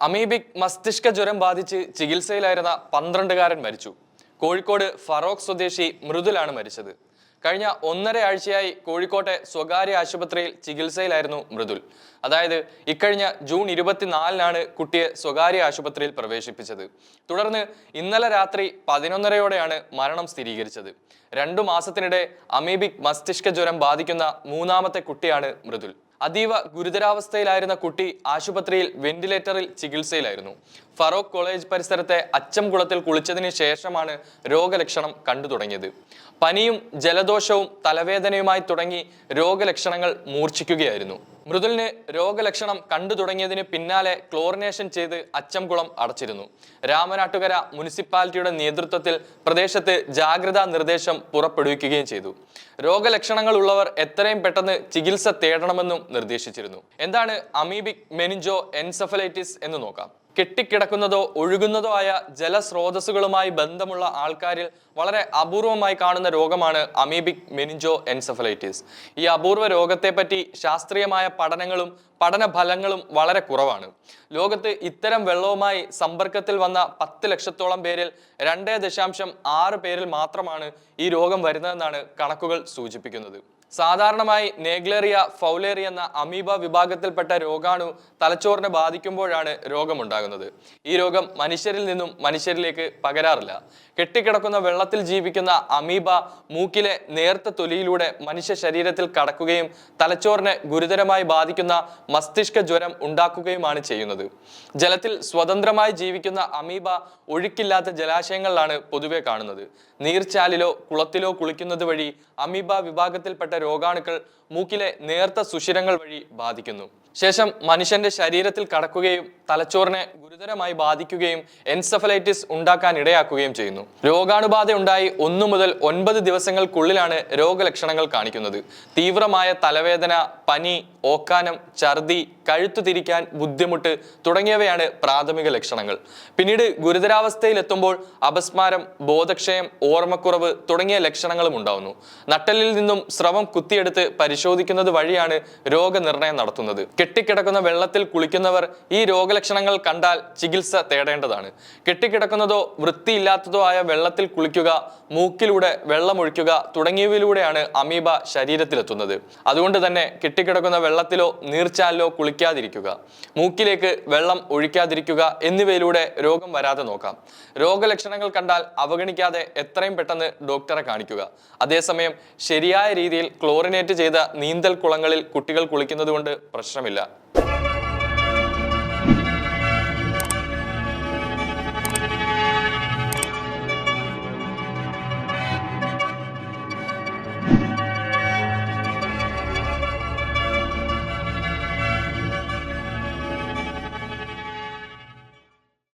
Amoebic മസ്തിഷ്ക ജ്വരം ബാധിച്ച് ചികിത്സയിലായിരുന്ന പന്ത്രണ്ടുകാരൻ മരിച്ചു. കോഴിക്കോട് ഫറോക്ക് സ്വദേശി മൃദുലാണ് മരിച്ചത്. കഴിഞ്ഞ ഒന്നര ആഴ്ചയായി കോഴിക്കോട്ടെ സ്വകാര്യ ആശുപത്രിയിൽ ചികിത്സയിലായിരുന്നു മൃദുൽ. അതായത് ഇക്കഴിഞ്ഞ ജൂൺ ഇരുപത്തിനാലിനാണ് കുട്ടിയെ സ്വകാര്യ ആശുപത്രിയിൽ പ്രവേശിപ്പിച്ചത്. തുടർന്ന് ഇന്നലെ രാത്രി പതിനൊന്നരയോടെയാണ് മരണം സ്ഥിരീകരിച്ചത്. രണ്ടു മാസത്തിനിടെ അമീബിക് മസ്തിഷ്ക ജ്വരം ബാധിക്കുന്ന മൂന്നാമത്തെ കുട്ടിയാണ് മൃദുൽ. അതീവ ഗുരുതരാവസ്ഥയിലായിരുന്ന കുട്ടി ആശുപത്രിയിൽ വെന്റിലേറ്ററിൽ ചികിത്സയിലായിരുന്നു. ഫറോക്ക് കോളേജ് പരിസരത്തെ അച്ചംകുളത്തിൽ കുളിച്ചതിന് ശേഷമാണ് രോഗലക്ഷണം കണ്ടു തുടങ്ങിയത് പനിയും ജലദോഷവും തലവേദനയുമായി തുടങ്ങി രോഗലക്ഷണങ്ങൾ മൂർച്ഛിക്കുകയായിരുന്നു. മൃദുലിന് രോഗലക്ഷണം കണ്ടു തുടങ്ങിയതിന് പിന്നാലെ ക്ലോറിനേഷൻ ചെയ്ത് അച്ചംകുളം അടച്ചിരുന്നു. രാമനാട്ടുകര മുനിസിപ്പാലിറ്റിയുടെ നേതൃത്വത്തിൽ പ്രദേശത്ത് ജാഗ്രതാ നിർദ്ദേശം പുറപ്പെടുവിക്കുകയും ചെയ്തു. രോഗലക്ഷണങ്ങൾ ഉള്ളവർ എത്രയും പെട്ടെന്ന് ചികിത്സ തേടണമെന്നും നിർദ്ദേശിച്ചിരുന്നു. എന്താണ് അമീബിക് മെനിഞ്ചോ എൻസഫലൈറ്റിസ് എന്ന് നോക്കാം. കെട്ടിക്കിടക്കുന്നതോ ഒഴുകുന്നതോ ആയ ജലസ്രോതസ്സുകളുമായി ബന്ധമുള്ള ആൾക്കാരിൽ വളരെ അപൂർവമായി കാണുന്ന രോഗമാണ് അമീബിക് മെനിഞ്ചോ എൻസഫലൈറ്റിസ് ഈ അപൂർവ രോഗത്തെപ്പറ്റി ശാസ്ത്രീയമായ പഠനങ്ങളും പഠന ഫലങ്ങളും വളരെ കുറവാണ്. ലോകത്ത് ഇത്തരം വെള്ളവുമായി സമ്പർക്കത്തിൽ വന്ന പത്ത് ലക്ഷത്തോളം പേരിൽ രണ്ടേ ദശാംശം ആറ് പേരിൽ മാത്രമാണ് ഈ രോഗം വരുന്നതെന്നാണ് കണക്കുകൾ സൂചിപ്പിക്കുന്നത്. സാധാരണമായി നേഗ്ലേറിയ ഫൗലേറി എന്ന അമീബ വിഭാഗത്തിൽപ്പെട്ട രോഗാണു തലച്ചോറിനെ ബാധിക്കുമ്പോഴാണ് രോഗമുണ്ടാകുന്നത്. ഈ രോഗം മനുഷ്യരിൽ നിന്നും മനുഷ്യരിലേക്ക് പകരാറില്ല. കെട്ടിക്കിടക്കുന്ന വെള്ളത്തിൽ ജീവിക്കുന്ന അമീബ മൂക്കിലെ നേർത്ത തൊലിയിലൂടെ മനുഷ്യ ശരീരത്തിൽ കടക്കുകയും തലച്ചോറിനെ ഗുരുതരമായി ബാധിക്കുന്ന മസ്തിഷ്ക ജ്വരം ഉണ്ടാക്കുകയുമാണ് ചെയ്യുന്നത്. ജലത്തിൽ സ്വതന്ത്രമായി ജീവിക്കുന്ന അമീബ ഒഴുക്കില്ലാത്ത ജലാശയങ്ങളിലാണ് പൊതുവെ കാണുന്നത്. നീർച്ചാലിലോ കുളത്തിലോ കുളിക്കുന്നത് വഴി അമീബ വിഭാഗത്തിൽപ്പെട്ട രോഗാണുക്കൾ മൂക്കിലെ നേർത്ത സുഷിരങ്ങൾ വഴി ബാധിക്കുന്നു. ശേഷം മനുഷ്യന്റെ ശരീരത്തിൽ കടക്കുകയും തലച്ചോറിനെ ഗുരുതരമായി ബാധിക്കുകയും എൻസഫലൈറ്റിസ് ഉണ്ടാക്കാൻ ഇടയാക്കുകയും ചെയ്യുന്നു. രോഗാണുബാധ ഉണ്ടായി ഒന്നു മുതൽ ഒൻപത് ദിവസങ്ങൾക്കുള്ളിലാണ് രോഗലക്ഷണങ്ങൾ കാണിക്കുന്നത്. തീവ്രമായ തലവേദന പനി ഓക്കാനം ഛർദി കഴുത്തു തിരിക്കാൻ ബുദ്ധിമുട്ട് തുടങ്ങിയവയാണ് പ്രാഥമിക ലക്ഷണങ്ങൾ. പിന്നീട് ഗുരുതരാവസ്ഥയിലെത്തുമ്പോൾ അപസ്മാരം ബോധക്ഷയം ഓർമ്മക്കുറവ് തുടങ്ങിയ ലക്ഷണങ്ങളും ഉണ്ടാവുന്നു. നട്ടലിൽ നിന്നും സ്രവം കുത്തിയെടുത്ത് പരിശോധിക്കുന്നത് വഴിയാണ് രോഗനിർണയം നടത്തുന്നത്. കെട്ടിക്കിടക്കുന്ന വെള്ളത്തിൽ കുളിക്കുന്നവർ ഈ രോഗലക്ഷണങ്ങൾ കണ്ടാൽ ചികിത്സ തേടേണ്ടതാണ്. കെട്ടിക്കിടക്കുന്നതോ വൃത്തിയില്ലാത്തതോ ആയ വെള്ളത്തിൽ കുളിക്കുക മൂക്കിലൂടെ വെള്ളമൊഴിക്കുക തുടങ്ങിയവയിലൂടെയാണ് അമീബ ശരീരത്തിലെത്തുന്നത്. അതുകൊണ്ട് തന്നെ കെട്ടിക്കിടക്കുന്ന വെള്ളത്തിലോ നീർച്ചാലിലോ കുളിക്കാതിരിക്കുക മൂക്കിലേക്ക് വെള്ളം ഒഴിക്കാതിരിക്കുക എന്നിവയിലൂടെ രോഗം വരാതെ നോക്കാം. രോഗലക്ഷണങ്ങൾ കണ്ടാൽ അവഗണിക്കാതെ എത്രയും പെട്ടെന്ന് ഡോക്ടറെ കാണിക്കുക. അതേസമയം ശരിയായ രീതിയിൽ ക്ലോറിനേറ്റ് ചെയ്ത നീന്തൽ കുളങ്ങളിൽ കുട്ടികൾ കുളിക്കുന്നത് കൊണ്ട് പ്രശ്നമില്ല.